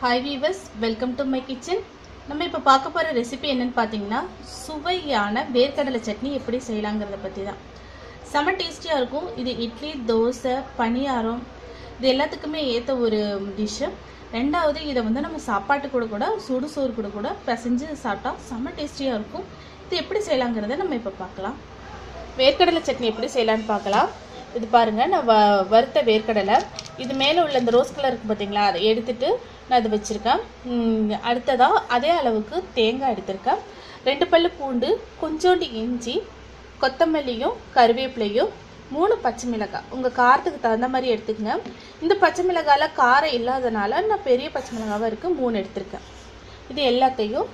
Hi viewers welcome to my kitchen நம்ம இப்போ பார்க்க போகிற ரெசிபி என்னென்னு பார்த்தீங்கன்னா சுவையான வேர்க்கடலை சட்னி எப்படி செய்யலாங்கிறத பற்றி தான் செம டேஸ்டியாக இருக்கும். இது இட்லி தோசை பனியாரம் இது எல்லாத்துக்குமே ஏற்ற ஒரு டிஷ்ஷு ரெண்டாவது இதை வந்து நம்ம சாப்பாட்டு கூட கூட சுடு சோறு கூட கூட பிசைஞ்சு சாப்பிட்டா செம டேஸ்டியாக இருக்கும். இது எப்படி செய்யலாங்கிறத நம்ம இப்போ பார்க்கலாம். வேர்க்கடலை சட்னி எப்படி செய்யலான்னு பார்க்கலாம். இது பாருங்கள் நான் வ வறுத்த வேர்க்கடலை. இது மேலே உள்ள இந்த ரோஸ் கலர் பார்த்தீங்களா அதை எடுத்துட்டு நான் இது வச்சுருக்கேன். அடுத்ததாக அதே அளவுக்கு தேங்காய் எடுத்திருக்கேன். ரெண்டு பல்லு பூண்டு கொஞ்சோண்டு இஞ்சி கொத்தமல்லியும் கருவேப்பிலையும் மூணு பச்சை மிளகாய். உங்கள் காரத்துக்கு தகுந்த மாதிரி எடுத்துக்கங்க. இந்த பச்சை மிளகாயில் காரம் இல்லாதனால நான் பெரிய பச்சை மிளகாவாக இருக்குது மூணு எடுத்திருக்கேன். இது எல்லாத்தையும்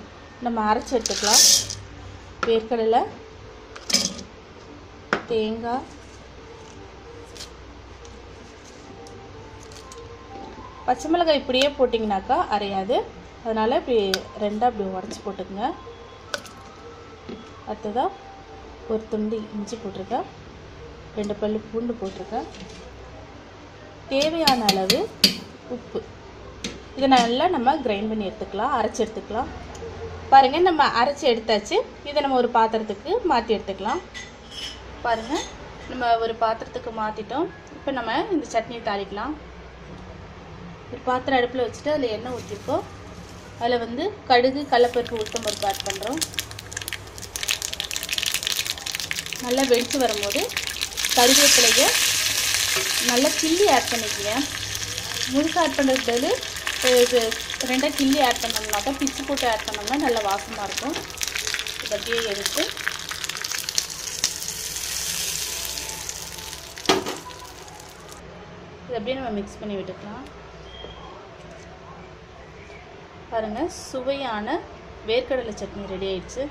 நம்ம அரைச்சி எடுத்துக்கலாம். வேர்க்கடலை தேங்காய் பச்சை மிளகாய் இப்படியே போட்டிங்கனாக்கா அரையாது. அதனால் இப்படி ரெண்டாக இப்படி உடச்சி போட்டுக்கோங்க. அடுத்ததாக ஒரு துண்டு இஞ்சி போட்டிருக்கேன். ரெண்டு பல்லு பூண்டு போட்டிருக்கேன். தேவையான அளவு உப்பு. இதை நல்லா நம்ம கிரைண்ட் பண்ணி எடுத்துக்கலாம் அரைச்சி எடுத்துக்கலாம். பாருங்கள் நம்ம அரைச்சி எடுத்தாச்சு. இதை நம்ம ஒரு பாத்திரத்துக்கு மாற்றி எடுத்துக்கலாம். பாருங்கள் நம்ம ஒரு பாத்திரத்துக்கு மாற்றிட்டோம் இப்போ நம்ம இந்த சட்னியை தாளிக்கலாம். ஒரு பாத்திரம் அடுப்பில் வச்சுட்டு அதில் எண்ணெய் ஊற்றிருக்கோம் அதில் வந்து கடுகு கடலப்பருப்பு உளுத்தம் பருப்பு ஆட் பண்ணுறோம் நல்லா வெடித்து வரும்போது கருவேப்பிலையை நல்லா கிள்ளி ஆட் பண்ணிக்கங்க. முழுக்க ஆட் பண்ணுறது பதில் ரெண்டாக கிள்ளி ஆட் பண்ணோம்னாக்கா பிச்சு போட்டு ஆட் பண்ணோம்னா நல்லா வாசமாக இருக்கும். இது அப்படியே எடுத்து இது அப்படியே நம்ம மிக்ஸ் பண்ணி விட்டுக்கலாம். பாருங்கள் சுவையான வேர்க்கடலை சட்னி ரெடி ஆயிடுச்சு.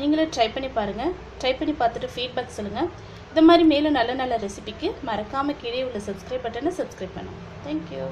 நீங்களும் ட்ரை பண்ணி பாருங்கள் ட்ரை பண்ணி பார்த்துட்டு ஃபீட்பேக் சொல்லுங்கள் இந்த மாதிரி மேலும் நல்ல நல்ல ரெசிபிக்கு மறக்காமல் கீழே உள்ள சப்ஸ்கிரைப் பட்டனை சப்ஸ்கிரைப் பண்ணுங்கள் தேங்க்யூ